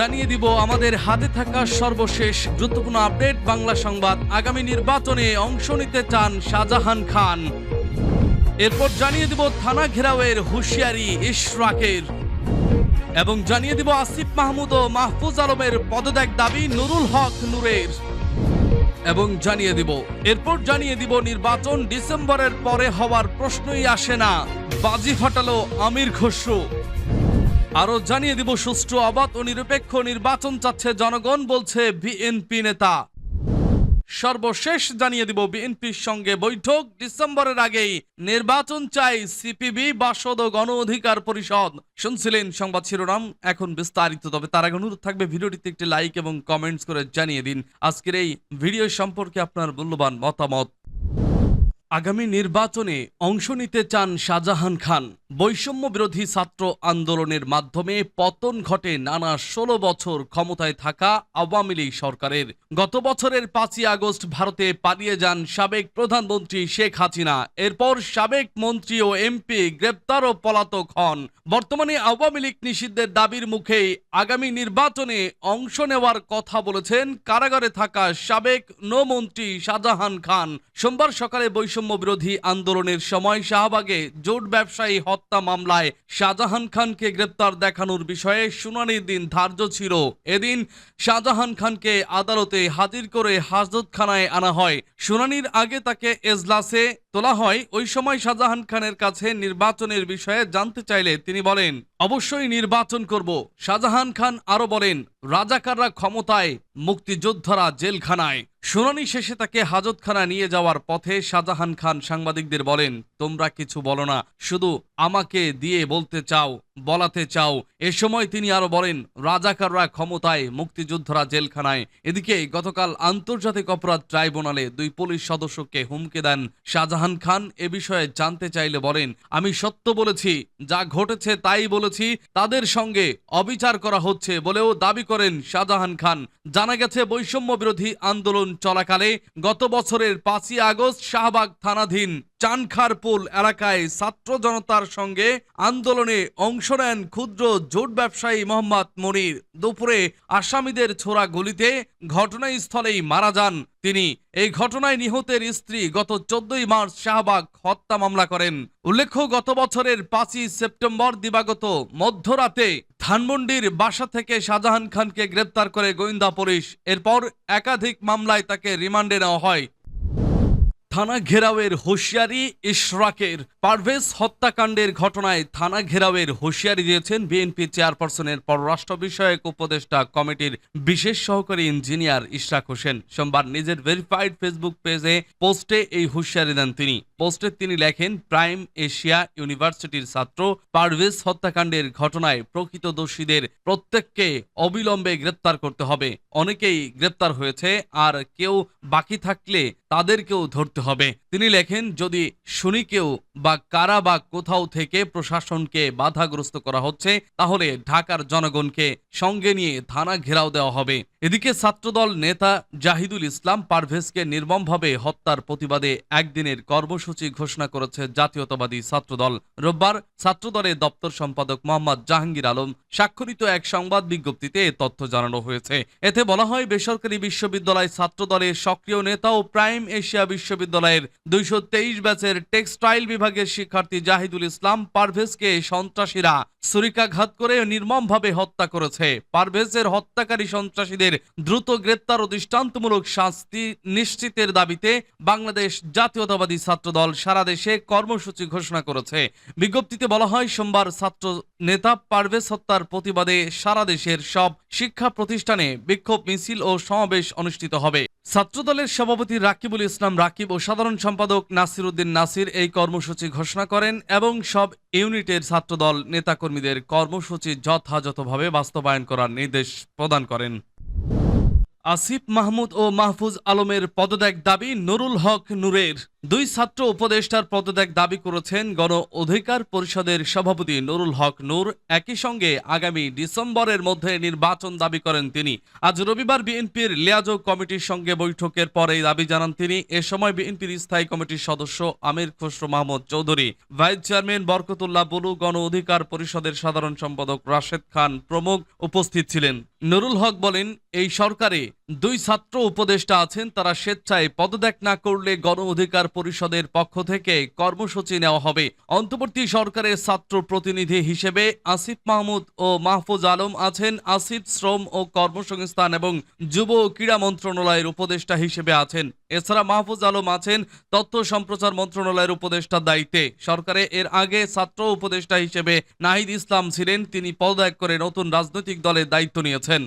জানিয়ে দিব, আমাদের হাতে থাকা সর্বশেষ গুরুত্বপূর্ণ আপডেট। বাংলা সংবাদ, আগামী নির্বাচনে অংশ নিতে চান শাহজাহান খান। এরপর জানিয়ে দিব থানা ঘেরাওয়ের হুঁশিয়ারি ইশরাকের এবং জানিয়ে দিব আসিফ মাহমুদ ও মাহফুজ আলমের পদত্যাগ দাবি নুরুল হক নূরের। এবং জানিয়ে দিব, এরপর জানিয়ে দিব নির্বাচন ডিসেম্বরের পরে হওয়ার প্রশ্নই আসে না। বাজি ফাটালো আমির খসরু। আরও জানিয়ে দিব সুষ্ঠু, অবাধ ও নিরপেক্ষ নির্বাচন চাচ্ছে জনগণ, বলছে বিএনপি নেতা। সর্বশেষ জানিয়ে দিব বিএনপির সঙ্গে বৈঠক, ডিসেম্বরের আগেই। নির্বাচন চাই সিপিবি, বাসদ ও গণ অধিকার পরিষদ। শুনছিলেন সংবাদ শিরোনাম, এখন বিস্তারিত। তবে তার আগে অনুরোধ থাকবে ভিডিওটিতে একটি লাইক এবং কমেন্টস করে জানিয়ে দিন। আজকের এই ভিডিও সম্পর্কে আপনার মূল্যবান মতামত। আগামী নির্বাচনে অংশ নিতে চান শাহজাহান খান। বৈষম্য বিরোধী ছাত্র আন্দোলনের মাধ্যমে পতন ঘটে নানা ষোলো বছর ক্ষমতায় থাকা আওয়ামী লীগ সরকারের। গত বছরের পাঁচই আগস্ট ভারতে পালিয়ে যান সাবেক প্রধানমন্ত্রী শেখ হাসিনা। এরপর সাবেক মন্ত্রী ও এমপি গ্রেপ্তার ও পলাতক হন। বর্তমানে আওয়ামী লীগ নিষিদ্ধের দাবির মুখে আগামী নির্বাচনে অংশ নেওয়ার কথা বলেছেন কারাগারে থাকা সাবেক নৌমন্ত্রী শাহজাহান খান। সোমবার সকালে বৈষম্য বিরোধী আন্দোলনের সময় শাহবাগে জোট ব্যবসায়ী হত্যা মামলায় শাহজাহান খানকে গ্রেপ্তার দেখানোর বিষয়ে শুনানির দিন ধার্য ছিল। এদিন শাহজাহান খানকে আদালতে হাজির করে হাজতখানায় আনা হয়। শুনানির আগে তাকে এজলাসে তোলা হয়। ওই সময় শাহজাহান খানের কাছে নির্বাচনের বিষয়ে জানতে চাইলে তিনি বলেন, অবশ্যই নির্বাচন করব। শাহজাহান খান আরও বলেন, রাজাকাররা ক্ষমতায়, মুক্তিযোদ্ধারা জেলখানায়। শুনানি শেষে তাকে হাজতখানা নিয়ে যাওয়ার পথে শাহজাহান খান সাংবাদিকদের বলেন, তোমরা কিছু বলো না, শুধু আমাকে দিয়ে বলতে চাও। বলাতে চাও। এ সময় তিনি আরও বলেন, রাজাকাররা ক্ষমতায় মুক্তিযোদ্ধারা জেলখানায়। এদিকে গতকাল আন্তর্জাতিক অপরাধ ট্রাইব্যুনালে দুই পুলিশ সদস্যকে হুমকি দেন শাহজাহান খান। এ বিষয়ে জানতে চাইলে বলেন, আমি সত্য বলেছি, যা ঘটেছে তাই বলেছি। তাদের সঙ্গে অবিচার করা হচ্ছে বলেও দাবি করেন শাহজাহান খান। জানা গেছে বৈষম্য বিরোধী আন্দোলন চলাকালে গত বছরের পাঁচই আগস্ট শাহবাগ থানাধীন চানখারপুল এলাকায় ছাত্র জনতার সঙ্গে আন্দোলনে অংশ নেন ক্ষুদ্র জোট ব্যবসায়ী মোহাম্মদ মনির। দুপুরে আসামিদের ছোড়া গুলিতে ঘটনাস্থলেই মারা যান তিনি। এই ঘটনায় নিহতের স্ত্রী গত চোদ্দই মার্চ শাহবাগ হত্যা মামলা করেন। উল্লেখ্য, গত বছরের পাঁচই সেপ্টেম্বর দিবাগত মধ্যরাতে ধানমন্ডির বাসা থেকে শাহজাহান খানকে গ্রেপ্তার করে গোয়েন্দা পুলিশ। এরপর একাধিক মামলায় তাকে রিমান্ডে নেওয়া হয়। থানা ঘেরাওয়ের হুঁশিয়ারি ইশরাকের। পারভেজ হত্যাকাণ্ডের ঘটনায় থানা ঘেরাওয়ের হুঁশিয়ারি দিয়েছেন বিএনপি চেয়ারপারসনের পররাষ্ট্র বিষয়ক উপদেষ্টা কমিটির বিশেষ সহকারী ইঞ্জিনিয়ার ইশরাক হোসেন। সোমবার নিজের ভেরিফাইড ফেসবুক পেজে পোস্টে এই হুঁশিয়ারি দেন তিনি। পোস্টে তিনি লেখেন, প্রাইম এশিয়া ইউনিভার্সিটির ছাত্র পারভেজ হত্যাকাণ্ডের ঘটনায় প্রকৃত দোষীদের প্রত্যেককে অবিলম্বে গ্রেপ্তার করতে হবে। অনেকেই গ্রেপ্তার হয়েছে, আর কেউ বাকি থাকলে তাদেরকেও ধরতে হবে। তিনি লেখেন, যদি শুনি কেউ বা কারা বা কোথাও থেকে প্রশাসনকে বাধাগ্রস্ত করা হচ্ছে, তাহলে ঢাকার জনগণকে সঙ্গে নিয়ে থানা ঘেরাও দেওয়া হবে। এদিকে ছাত্রদল নেতা জাহিদুল ইসলাম পারভেজকে নির্মমভাবে হত্যার প্রতিবাদে একদিনের কর্মসূচি ঘোষণা করেছে জাতীয়তাবাদী ছাত্রদল। রোববার ছাত্রদলের দপ্তর সম্পাদক মোহাম্মদ জাহাঙ্গীর আলম স্বাক্ষরিত এক সংবাদ বিজ্ঞপ্তিতে এ তথ্য জানানো হয়েছে। এতে বলা হয়, বেসরকারি বিশ্ববিদ্যালয় ছাত্রদলের সক্রিয় নেতা ও প্রাইম এশিয়া বিশ্ববিদ্যালয়ের দুইশো তেইশ ব্যাচের টেক্সটাইল বিভাগের শিক্ষার্থী জাহিদুল ইসলাম পারভেজকে সন্ত্রাসীরা ছুরিকাঘাত করে নির্মমভাবে হত্যা করেছে। পারভেজের হত্যাকারী সন্ত্রাসীদের দ্রুত গ্রেপ্তার ও দৃষ্টান্তমূলক শাস্তি নিশ্চিতের দাবিতে বাংলাদেশ জাতীয়তাবাদী ছাত্রদল সারা দেশে কর্মসূচি ঘোষণা করেছে। বিজ্ঞপ্তিতে বলা হয়, সোমবার ছাত্র নেতা পারভেজ হত্যার প্রতিবাদে সারা দেশের সব শিক্ষা প্রতিষ্ঠানে বিক্ষোভ মিছিল ও সমাবেশ অনুষ্ঠিত হবে। ছাত্রদলের সভাপতি রাকিবুল ইসলাম রাকিব ও সাধারণ সম্পাদক নাসির উদ্দিন নাসির এই কর্মসূচি ঘোষণা করেন এবং সব ইউনিটের ছাত্রদল নেতাকর্মীদের কর্মসূচি যথাযথভাবে বাস্তবায়ন করার নির্দেশ প্রদান করেন। আসিফ মাহমুদ ও মাহফুজ আলমের পদত্যাগ দাবি নুরুল হক নূরের। দুই ছাত্র উপদেষ্টার পদত্যাগ দাবি করেছেন গণ অধিকার পরিষদের সভাপতি নুরুল হক নূর। একই সঙ্গে আগামী ডিসেম্বরের মধ্যে নির্বাচন দাবি করেন তিনি। আজ রবিবার বিএনপির লিয়াজো কমিটির সঙ্গে বৈঠকের পরে দাবি জানান তিনি। এ সময় বিএনপির স্থায়ী কমিটির সদস্য আমির খসরু মাহমুদ চৌধুরী, ভাইস চেয়ারম্যান বরকতুল্লাহ বলু, গণ অধিকার পরিষদের সাধারণ সম্পাদক রাশেদ খান প্রমুখ উপস্থিত ছিলেন। নুরুল হক বলেন, এই সরকারে দুই ছাত্র উপদেষ্টা আছেন, তারা স্বেচ্ছায় পদত্যাগ না করলে গণ অধিকার পরিষদের পক্ষ থেকে কর্মসূচি নেওয়া হবে। অন্তর্বর্তী সরকারের ছাত্র প্রতিনিধি হিসেবে আসিফ মাহমুদ ও মাহফুজ আলম আছেন। আসিফ শ্রম ও কর্মসংস্থান এবং যুব ও ক্রীড়া মন্ত্রণালয়ের উপদেষ্টা হিসেবে আছেন। এছাড়া মাহফুজ আলম আছেন তথ্য সম্প্রচার মন্ত্রণালয়ের উপদেষ্টার দায়িত্বে। সরকারে এর আগে ছাত্র উপদেষ্টা হিসেবে নাহিদ ইসলাম ছিলেন, তিনি পদত্যাগ করে নতুন রাজনৈতিক দলের দায়িত্ব নিয়েছেন।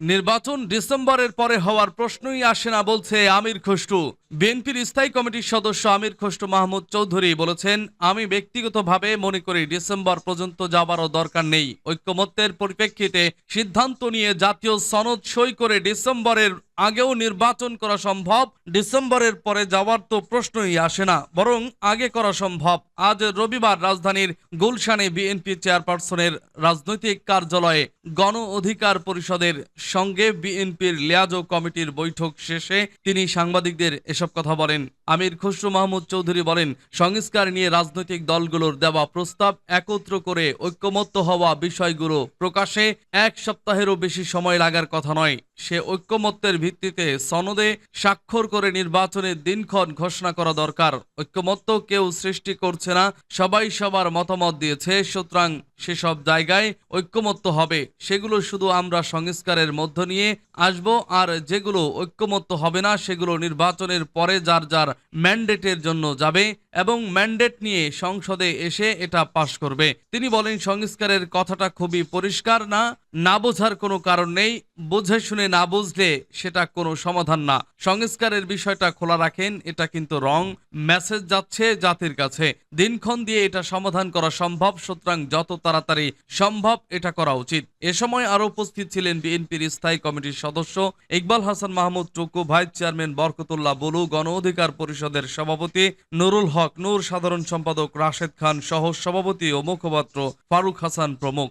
নির্বাচন ডিসেম্বরের পরে হওয়ার প্রশ্নই আসে না বলছে আমির খসরু। বিএনপির স্থায়ী কমিটির সদস্য আমির খসরু মাহমুদ চৌধুরী বলেছেন, আমি ব্যক্তিগতভাবে মনে করি ডিসেম্বর পর্যন্ত যাবারও দরকার নেই। ঐক্যমত্যের পরিপ্রেক্ষিতে সিদ্ধান্ত নিয়ে জাতীয় সনদ সই করে ডিসেম্বরের আগেও নির্বাচন করা সম্ভব। ডিসেম্বরের পরে যাওয়ার তো প্রশ্নই আসে না, বরং আগে করা সম্ভব। আজ রবিবার রাজধানীর গুলশানে বিএনপি চেয়ারপারসনের রাজনৈতিক কার্যালয়ে গণ অধিকার পরিষদের সঙ্গে বিএনপির লিয়াজো কমিটির বৈঠক শেষে তিনি সাংবাদিকদের এসব কথা বলেন। আমির খসরু মাহমুদ চৌধুরী বলেন, সংস্কার নিয়ে রাজনৈতিক দলগুলোর দেওয়া প্রস্তাব একত্র করে ঐক্যমত্য হওয়া বিষয়গুলো প্রকাশে এক সপ্তাহেরও বেশি সময় লাগার কথা নয়। সে ঐক্যমত্যের ভিত্তিতে সনদে স্বাক্ষর করে নির্বাচনের দিনক্ষণ ঘোষণা করা দরকার। ঐক্যমত্য কেউ সৃষ্টি করছে না, সবাই সবার মতামত দিয়েছে, সুতরাং সেসব জায়গায় ঐক্যমত্য হবে। সেগুলো শুধু আমরা সংস্কারের মধ্য নিয়ে আসব, আর যেগুলো ঐক্যমত্য হবে না, সেগুলো নির্বাচনের পরে যার যার ম্যান্ডেটের জন্য যাবে। এবং ম্যান্ডেট নিয়ে সংসদে এসে এটা পাশ করবে। তিনি বলেন, সংস্কারের কথাটা খুবই পরিষ্কার না না বোঝার কোনো কারণ নেই, বুঝে শুনে না বুঝলে সেটা কোনো সমাধান না। সংস্কারের বিষয়টা খোলা রাখেন, এটা কিন্তু রং, মেসেজ যাচ্ছে জাতির কাছে। দিনক্ষণ দিয়ে এটা সমাধান করা সম্ভব, সুতরাং যত তাড়াতাড়ি সম্ভব এটা করা উচিত। এ সময় আরও উপস্থিত ছিলেন বিএনপির স্থায়ী কমিটির সদস্য ইকবাল হাসান মাহমুদ টুকু, ভাইস চেয়ারম্যান বরকতুল্লাহ বলু, গণ অধিকার পরিষদের সভাপতি নুরুল হক। নূর সাধারণ সম্পাদক রাশেদ খান সহ সভাপতি ও মুখপাত্র ফারুক হাসান প্রমুখ।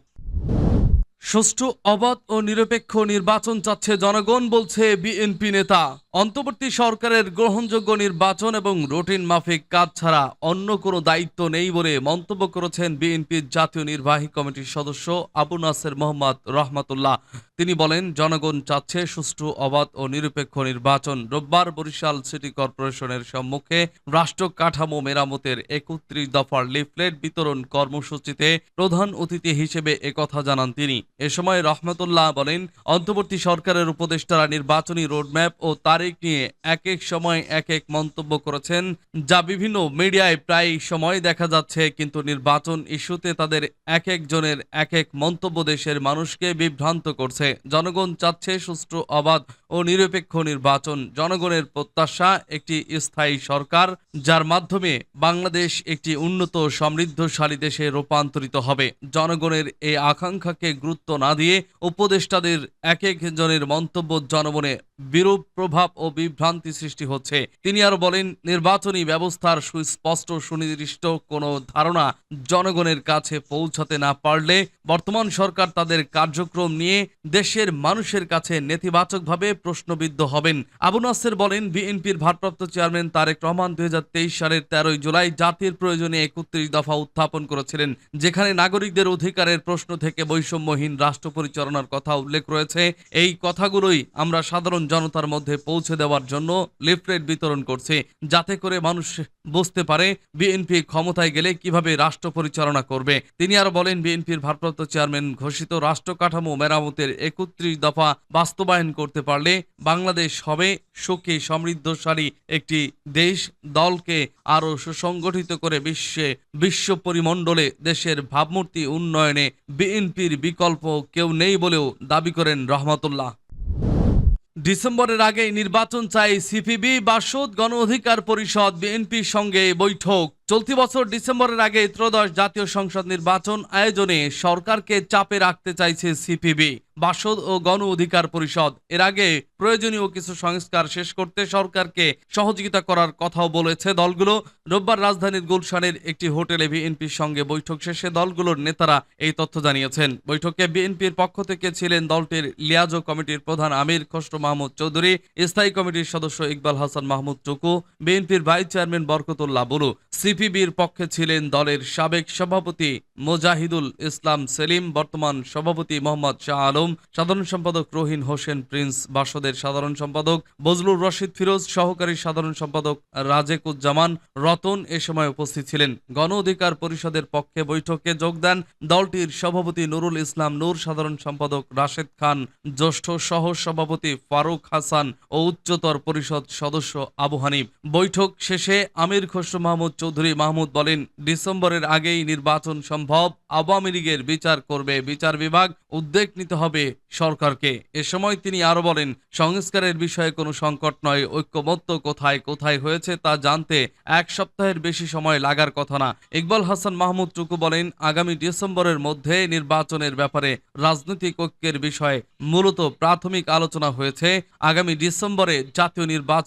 সুষ্ঠু, অবাধ ও নিরপেক্ষ নির্বাচন চাচ্ছে জনগণ, বলছে বিএনপি নেতা। অন্তর্বর্তী সরকারের গ্রহণযোগ্য নির্বাচন এবং রুটিন মাফিক কাজ ছাড়া অন্য কোনো দায়িত্ব নেই বলে মন্তব্য করেছেন বিএনপির জাতীয় নির্বাহী কমিটির সদস্য আবু নাসের মোহাম্মদ রহমাতুল্লাহ। তিনি বলেন, জনগণ চাচ্ছে সুষ্ঠু, অবাধ ও নিরপেক্ষ নির্বাচন। রোববার বরিশাল সিটি কর্পোরেশনের সম্মুখে রাষ্ট্র কাঠামো মেরামতের একত্রিশ দফার লিফলেট বিতরণ কর্মসূচিতে প্রধান অতিথি হিসেবে একথা জানান তিনি। এ সময় রহমতুল্লাহ বলেন, অন্তর্বর্তী সরকারের উপদেষ্টারা নির্বাচনী রোডম্যাপ ও তারিখ নিয়ে এক এক সময় এক এক মন্তব্য করেছেন, যা বিভিন্ন মিডিয়ায় প্রায় সময় দেখা যাচ্ছে, কিন্তু নির্বাচন ইস্যুতে তাদের এক একজনের এক এক মন্তব্য দেশের মানুষকে বিভ্রান্ত করছে। জনগণ চাচ্ছে সুষ্ঠু, অবাধ ও নিরপেক্ষ নির্বাচন। জনগণের প্রত্যাশা একটি স্থায়ী সরকার, যার মাধ্যমে বাংলাদেশ একটি উন্নত, সমৃদ্ধশালী দেশে রূপান্তরিত হবে। জনগণের এই আকাঙ্ক্ষাকে গুরুত্ব না দিয়ে উপদেষ্টাদের এক একজনের মন্তব্য জনমনে বিরূপ প্রভাব ও বিভ্রান্তি সৃষ্টি হচ্ছে। তিনি আরও বলেন, নির্বাচনী ব্যবস্থার সুস্পষ্ট সুনির্দিষ্ট কোনো ধারণা জনগণের কাছে পৌঁছাতে না পারলে বর্তমান সরকার তাদের কার্যক্রম নিয়ে দেশের মানুষের কাছে নেতিবাচকভাবে প্রশ্নবিদ্ধ হবেন। আবু নাসের বলেন, বিএনপির ভারপ্রাপ্ত চেয়ারম্যান তারেক রহমান দুই সালের তেরোই জুলাই জাতির প্রয়োজনে একত্রিশ দফা উত্থাপন করেছিলেন, যেখানে নাগরিকদের অধিকারের প্রশ্ন থেকে বৈষম্যহীন রাষ্ট্র পরিচালনার কথা উল্লেখ রয়েছে। এই কথাগুলোই আমরা সাধারণ জনতার মধ্যে পৌঁছে দেওয়ার জন্য লিফলেট বিতরণ করছে, যাতে করে মানুষ বুঝতে পারে বিএনপি ক্ষমতায় গেলে কীভাবে রাষ্ট্র পরিচালনা করবে। তিনি আরও বলেন, বিএনপির ভারপ্রাপ্ত চেয়ারম্যান ঘোষিত রাষ্ট্র কাঠামো মেরামতের একত্রিশ দফা বাস্তবায়ন করতে পারলে বাংলাদেশ হবে সুখী সমৃদ্ধশালী একটি দেশ। দলকে আরও সুসংগঠিত করে বিশ্বে বিশ্ব পরিমণ্ডলে দেশের ভাবমূর্তি উন্নয়নে বিএনপির বিকল্প কেউ নেই বলেও দাবি করেন রহমতুল্লাহ। ডিসেম্বরের আগে নির্বাচন চাই সিপিবি, বাসদ গণ অধিকার পরিষদ, বিএনপির সঙ্গে বৈঠক। চলতি বছর ডিসেম্বরের আগে ত্রয়োদশ জাতীয় সংসদ নির্বাচন আয়োজনে সরকারকে চাপে রাখতে চাইছে সিপিবি, বাসদ ও গণ অধিকার পরিষদ। এর আগে প্রয়োজনীয় কিছু সংস্কার শেষ করতে সরকারকে সহযোগিতা করার কথাও বলেছে দলগুলো। রোববার রাজধানীর গুলশানের একটি হোটেলে বিএনপির সঙ্গে বৈঠক শেষে দলগুলোর নেতারা এই তথ্য জানিয়েছেন। বৈঠকে বিএনপির পক্ষ থেকে ছিলেন দলটির লিয়াজো কমিটির প্রধান আমির খসরু মাহমুদ চৌধুরী, স্থায়ী কমিটির সদস্য ইকবাল হাসান মাহমুদ টুকু বিএনপির ভাইস চেয়ারম্যান বরকতুল্লাহ বুলু সিপিবির পক্ষে ছিলেন দলের সাবেক সভাপতি মোজাহিদুল ইসলাম সেলিম, বর্তমান সভাপতি মোহাম্মদ শাহ আলম, সাধারণ সম্পাদক রহিন হোসেন, প্রিন্স বাসদের সাধারণ সম্পাদক বজলুর রশিদ ফিরোজ, সহকারী সাধারণ সম্পাদক রাজেকুজ্জামান রতন এ সময় উপস্থিত ছিলেন। গণ অধিকার পরিষদের পক্ষে বৈঠকে যোগ দেন দলটির সভাপতি নুরুল ইসলাম নূর, সাধারণ সম্পাদক রাশেদ খান, জ্যেষ্ঠ সহ সভাপতি ফারুক হাসান ও উচ্চতর পরিষদ সদস্য আবু হানিফ। বৈঠক শেষে আমির খসরু মাহমুদ চৌধুরী মাহমুদ বলেন, ডিসেম্বরের আগেই নির্বাচন সম্ভব, আওয়ামী লীগের বিচার করবে বিচার বিভাগ, উদ্যোগ নিতে হবে সরকারকে। এ সময় তিনি আরও বলেন, সংস্কারের বিষয়ে কোনো সংকট নয়, ঐক্যমত্য কোথায় কোথায় হয়েছে তা জানতে এক সপ্তাহের বেশি সময় লাগার কথা না। ইকবাল হাসান মাহমুদ টুকু বলেন, আগামী ডিসেম্বরের মধ্যে নির্বাচনের ব্যাপারে রাজনৈতিক ঐক্যের বিষয়ে মূলত প্রাথমিক আলোচনা হয়েছে। আগামী ডিসেম্বরে জাতীয় নির্বাচন